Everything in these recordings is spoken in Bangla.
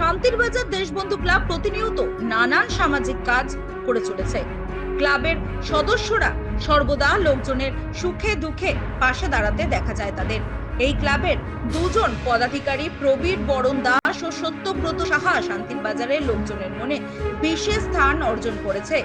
শান্তির বাজার দেশবন্ধু ক্লাব প্রতিনিয়ত নানান সামাজিক কাজ করে চলেছে। ক্লাবের সদস্যরা সর্বদা লোকজনের সুখে দুঃখে পাশে দাঁড়াতে দেখা যায় তাদের। এই ক্লাবের দুজন পদাধিকারী প্রবীর বরণ দাস ও সত্যব্রত সাহা শান্তির বাজারের লোকজনের মনে বিশেষ স্থান অর্জন করেছে।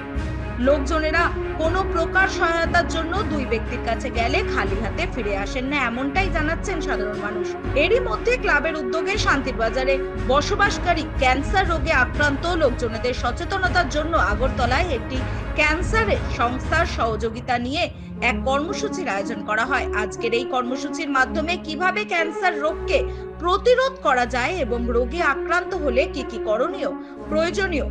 লোকজনেরা কোনো প্রকার সহায়তার জন্য দুই ব্যক্তির কাছে গেলে খালি হাতে ফিরে আসেন না, এমনটাই জানাচ্ছেন সাধারণ মানুষ। এরই মধ্যে ক্লাবের উদ্যোগে শান্তির বাজারে বসবাসকারী ক্যান্সার রোগে আক্রান্ত লোকজনেদের সচেতনতার জন্য আগরতলায় একটি ক্যান্সারের সংস্থার সহযোগিতা নিয়ে এক কর্মসূচির আয়োজন করা হয়। আজকের এই কর্মসূচির মাধ্যমে কীভাবে ক্যান্সার রোগকে প্রতিরোধ করা যায় এবং রোগে আক্রান্ত হলে কি কি করণীয়, প্রয়োজনীয়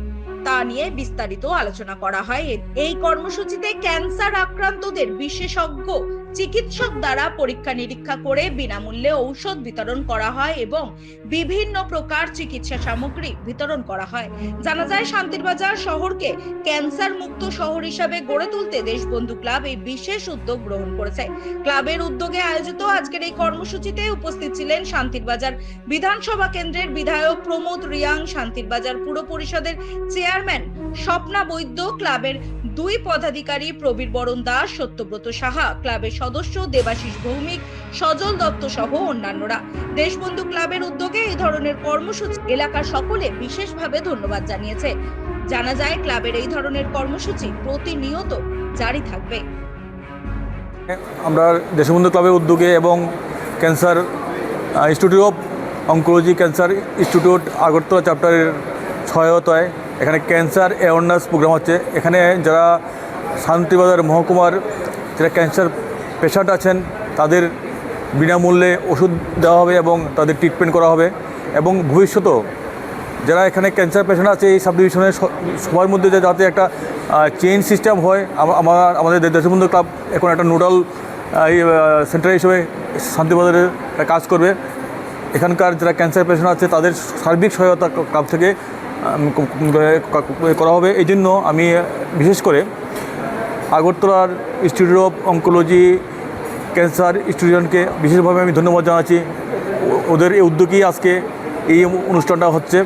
তা নিয়ে বিস্তারিত আলোচনা করা হয়। এই কর্মসূচিতে ক্যান্সার আক্রান্তদের বিশেষজ্ঞ চিকিৎসক দ্বারা পরীক্ষা নিরীক্ষা করে বিনামূল্যে ঔষধ বিতরণ করা হয় এবং বিভিন্ন প্রকার চিকিৎসা সামগ্রী বিতরণ করা হয়। জানা যায় শান্তিরবাজার শহরকে ক্যান্সার মুক্ত শহর হিসাবে গড়ে তুলতে দেশবন্ধু ক্লাব এই বিশেষ উদ্যোগ গ্রহণ করেছে। ক্লাবের উদ্যোগে আয়োজিত আজকের এই কর্মসূচিতে উপস্থিত ছিলেন শান্তিরবাজার বিধানসভা কেন্দ্রের বিধায়ক প্রমোদ রিয়াং শান্তিরবাজার পুর পরিষদের চেয়ারম্যান স্বপ্না বৈদ্য, ক্লাবের দুই পদাধিকারী প্রবীর বরণ দাস, সত্যব্রত সাহা, ক্লাবের সদস্য দেবাশিস ভৌমিক, সজল দত্ত সহ অন্যান্যরা। দেশবন্ধু ক্লাবের উদ্যোগে এই ধরনের কর্মসূচি এলাকার সকলে বিশেষভাবে ধন্যবাদ জানিয়েছে। জানা যায়, ক্লাবের এই ধরনের কর্মসূচি প্রতিনিয়ত জারি থাকবে। আমরা দেশবন্ধু ক্লাবের উদ্যোগে এবং cancer institute of oncology cancer institute Agartala চ্যাপ্টারের সহায়তায় এখানে ক্যান্সার অ্যাওয়ারনেস প্রোগ্রাম হচ্ছে। এখানে যারা শান্তিবাজার মহকুমার যারা ক্যান্সার পেশেন্ট আছেন, তাদের বিনামূল্যে ওষুধ দেওয়া হবে এবং তাদের ট্রিটমেন্ট করা হবে। এবং ভবিষ্যতেও যারা এখানে ক্যান্সার পেশেন্ট আছে, এই সাব ডিভিশনের সবার মধ্যে যাতে একটা চেইন সিস্টেম হয় আমার, আমাদের দেশবন্ধু ক্লাব এখন একটা নোডাল সেন্টার হিসেবে শান্তিবাজারে কাজ করবে। এখানকার যারা ক্যান্সার পেশেন্ট আছে, তাদের সার্বিক সহায়তা ক্লাব থেকে করা হবে। এই জন্য আমি, বিশেষ করে আগরতলার ইনস্টিটিউট অফ অঙ্কোলজি ক্যান্সার স্টুডেন্টকে বিশেষভাবে আমি ধন্যবাদ জানাচ্ছি। ওদের এই উদ্যোগেই আজকে এই অনুষ্ঠানটা হচ্ছে।